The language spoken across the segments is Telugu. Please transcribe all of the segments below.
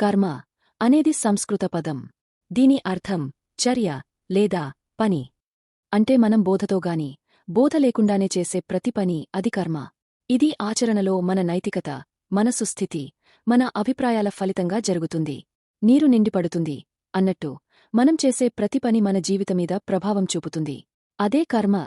కర్మ అనేది సంస్కృత పదం. దీని అర్థం చర్య లేదా పని. అంటే మనం బోధతోగాని బోధ లేకుండానే చేసే ప్రతి పని అది కర్మ. ఇది ఆచరణలో మన నైతికత మన సుస్థితి మన అభిప్రాయాల ఫలితంగా జరుగుతుంది. నీరు నిండిపడుతుంది అన్నట్టు మనం చేసే ప్రతి పని మన జీవితమీద ప్రభావం చూపుతుంది. అదే కర్మ.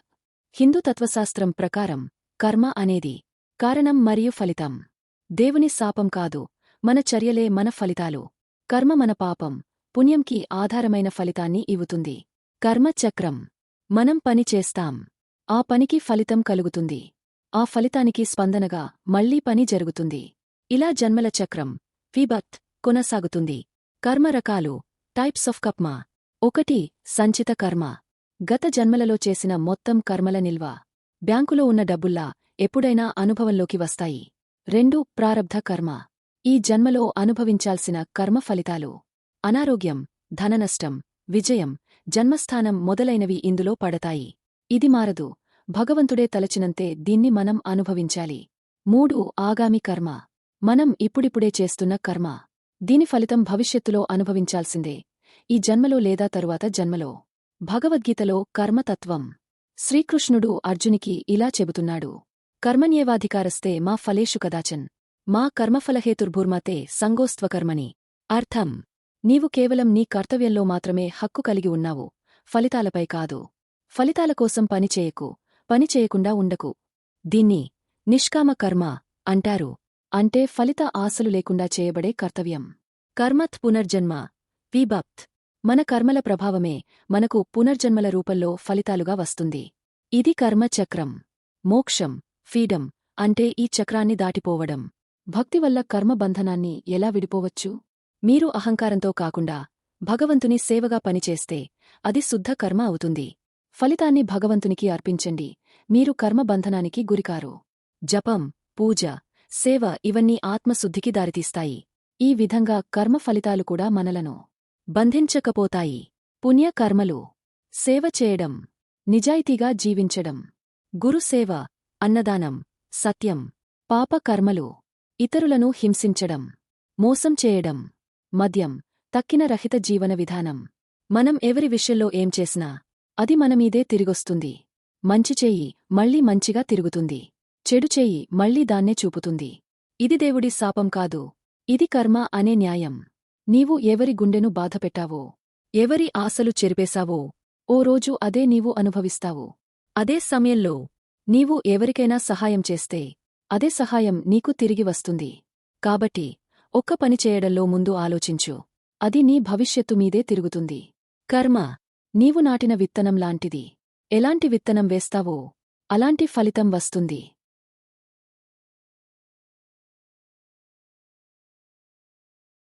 హిందూ తత్వశాస్త్రం ప్రకారం కర్మ అనేది కారణం మరియు ఫలితం. దేవుని శాపం కాదు మన చర్యలే మన ఫలితాలు. కర్మ మన పాపం పుణ్యంకి ఆధారమైన ఫలితాన్ని ఇవ్వుతుంది. కర్మ చక్రం. మనం పని చేస్తాం. ఆ పనికి ఫలితం కలుగుతుంది. ఆ ఫలితానికి స్పందనగా మళ్ళీ పని జరుగుతుంది. ఇలా జన్మల చక్రం ఫీబత్ కొనసాగుతుంది. కర్మ రకాలు టైప్స్ ఆఫ్ కప్మా ఒకటి సంచిత కర్మ. గత జన్మలలో చేసిన మొత్తం కర్మల నిల్వ. బ్యాంకులో ఉన్న డబ్బుల్లా ఎప్పుడైనా అనుభవంలోకి వస్తాయి. రెండు ప్రారబ్ధ కర్మ. ఈ జన్మలో అనుభవించాల్సిన కర్మ ఫలితాలు. అనారోగ్యం ధననష్టం విజయం జన్మస్థానం మొదలైనవి ఇందులో పడతాయి. ఇది మారదు. భగవంతుడే తలచినంతే దీన్ని మనం అనుభవించాలి. మూడు ఆగామి కర్మ. మనం ఇప్పుడిప్పుడే చేస్తున్న కర్మ. దీని ఫలితం భవిష్యత్తులో అనుభవించాల్సిందే. ఈ జన్మలో లేదా తరువాత జన్మలో. భగవద్గీతలో కర్మతత్వం. శ్రీకృష్ణుడు అర్జునికి ఇలా చెబుతున్నాడు. కర్మణ్యేవాధికారస్తే మా ఫలేషు కదాచన్. మా కర్మఫలహేతుర్భూర్మతే సంగోస్త్వకర్మని అర్థం. నీవు కేవలం నీ కర్తవ్యంలో మాత్రమే హక్కు కలిగి ఉన్నావు. ఫలితాలపై కాదు. ఫలితాల కోసం పనిచేయకు పనిచేయకుండా ఉండకు. దీన్ని నిష్కామ కర్మ అంటారు. అంటే ఫలిత ఆశలు లేకుండా చేయబడే కర్తవ్యం. కర్మత్ పునర్జన్మ. విభక్త్. మన కర్మల ప్రభావమే మనకు పునర్జన్మల రూపంలో ఫలితాలుగా వస్తుంది. ఇది కర్మ చక్రం మోక్షం. ఫీడం అంటే ఈ చక్రాన్ని దాటిపోవడం. భక్తి వల్ల కర్మబంధనాన్ని ఎలా విడిపోవచ్చు? మీరు అహంకారంతో కాకుండా భగవంతుని సేవగా పనిచేస్తే అది శుద్ధ కర్మ అవుతుంది. ఫలితాన్ని భగవంతునికి అర్పించండి. మీరు కర్మబంధనానికి గురికారు. జపం పూజ సేవ ఇవన్నీ ఆత్మశుద్ధికి దారితీస్తాయి. ఈ విధంగా కర్మ ఫలితాలు కూడా మనలను బంధించకపోతాయి. పుణ్యకర్మలు సేవ చేయడం నిజాయితీగా జీవించడం గురుసేవ అన్నదానం సత్యం పాపకర్మలు ఇతరులను హింసించడం మోసం చేయడం మద్యం తక్కిన రహిత జీవన విధానం. మనం ఎవరి విషయంలో ఏం చేసినా అది మనమీదే తిరిగొస్తుంది. మంచి చేయి మళ్ళీ మంచిగా తిరుగుతుంది. చెడు చేయి మళ్ళీ దాన్నే చూపుతుంది. ఇది దేవుడి శాపం కాదు. ఇది కర్మ అనే న్యాయం. నీవు ఎవరి గుండెను బాధపెట్టావో ఎవరి ఆశలు చెరిపేశావో ఓ రోజు అదే నీవు అనుభవిస్తావు. అదే సమయంలో నీవు ఎవరికైనా సహాయం చేస్తే అదే సహాయం నీకు తిరిగి వస్తుంది. కాబట్టి ఒక్క పని చేయడంలో ముందు ఆలోచించు. అది నీ భవిష్యత్తు మీదే తిరుగుతుంది. కర్మ నీవు నాటిన విత్తనం లాంటిది. ఎలాంటి విత్తనం వేస్తావో అలాంటి ఫలితం వస్తుంది.